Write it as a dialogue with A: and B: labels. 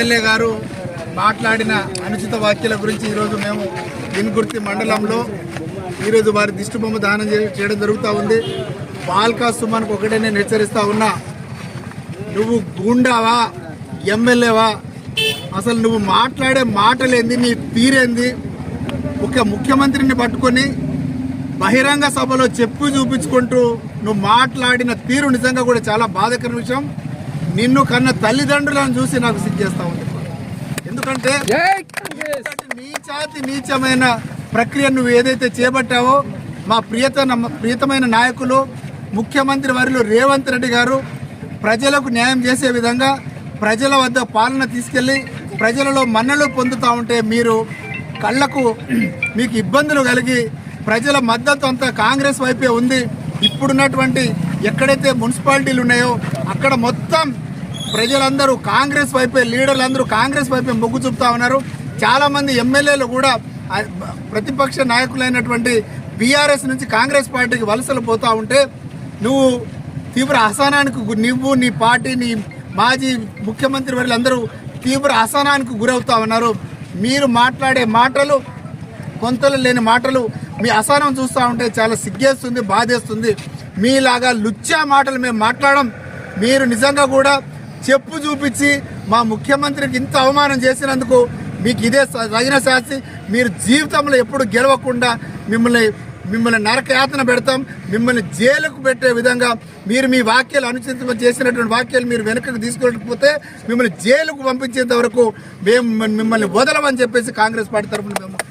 A: MLA గారు మాట్లాడిన అనుచిత వ్యాఖ్యల గురించి ఈరోజు మేము ఇన్గుర్తి మండలంలో ఈరోజు వారి దిష్టిబొమ్మ దానం చేయడం జరుగుతూ ఉంది. బాల్కా సుమన్కి ఒకటే నేను హెచ్చరిస్తా ఉన్నా నువ్వు గుండావా? ఎమ్మెల్యేవా? అసలు నువ్వు మాట్లాడే మాటలేంది నీ తీరేంది? ఒక ముఖ్యమంత్రిని పట్టుకొని బహిరంగ సభలో చెప్పు చూపించుకుంటూ నువ్వు మాట్లాడిన తీరు నిజంగా కూడా చాలా బాధాకర విషయం. నిన్ను కన్న తల్లిదండ్రులను చూసి నాకు సిగ్గేస్తా ఉంది. ఎందుకంటే నీచాతి నీచమైన ప్రక్రియ నువ్వు ఏదైతే చేపట్టావో మా ప్రియతన ప్రియతమైన నాయకులు ముఖ్యమంత్రి వారిలో రేవంత్ రెడ్డి గారు ప్రజలకు న్యాయం చేసే విధంగా ప్రజల వద్ద పాలన తీసుకెళ్ళి ప్రజలలో మన్నలు పొందుతూ ఉంటే మీరు కళ్ళకు మీకు ఇబ్బందులు కలిగి ప్రజల మద్దతు అంతా కాంగ్రెస్ వైపే ఉంది. ఇప్పుడున్నటువంటి ఎక్కడైతే మున్సిపాలిటీలు ఉన్నాయో అక్కడ మొత్తం ప్రజలందరూ కాంగ్రెస్ వైపే లీడర్లు అందరూ కాంగ్రెస్ వైపే మొగ్గు చూపుతా ఉన్నారు. చాలామంది ఎమ్మెల్యేలు కూడా ప్రతిపక్ష నాయకులైనటువంటి బీఆర్ఎస్ నుంచి కాంగ్రెస్ పార్టీకి వలసలు పోతూ ఉంటే నువ్వు తీవ్ర అసహనానికి నువ్వు నీ పార్టీ నీ మాజీ ముఖ్యమంత్రి వర్యులందరూ తీవ్ర అసహనానికి గురవుతా ఉన్నారు. మీరు మాట్లాడే మాటలు కొంతలు లేని మాటలు మీ అసహనం చూస్తూ ఉంటే చాలా సిగ్గేస్తుంది బాధేస్తుంది. మీలాగా లుచ్చా మాటలు మేము మాట్లాడడం మీరు నిజంగా కూడా చెప్పు చూపించి మా ముఖ్యమంత్రికి ఇంత అవమానం చేసినందుకు మీకు ఇదే తగిన శాస్తి. మీరు జీవితంలో ఎప్పుడు గెలవకుండా మిమ్మల్ని మిమ్మల్ని నరకయాతన పెడతాం. మిమ్మల్ని జైలుకు పెట్టే విధంగా మీరు మీ వాక్యాలు అనుచితం చేసినటువంటి వాక్యాలు మీరు వెనుకకు తీసుకెళ్ళకపోతే మిమ్మల్ని జైలుకు పంపించేంత వరకు మేము మిమ్మల్ని వదలమని చెప్పేసి కాంగ్రెస్ పార్టీ తరఫున మేము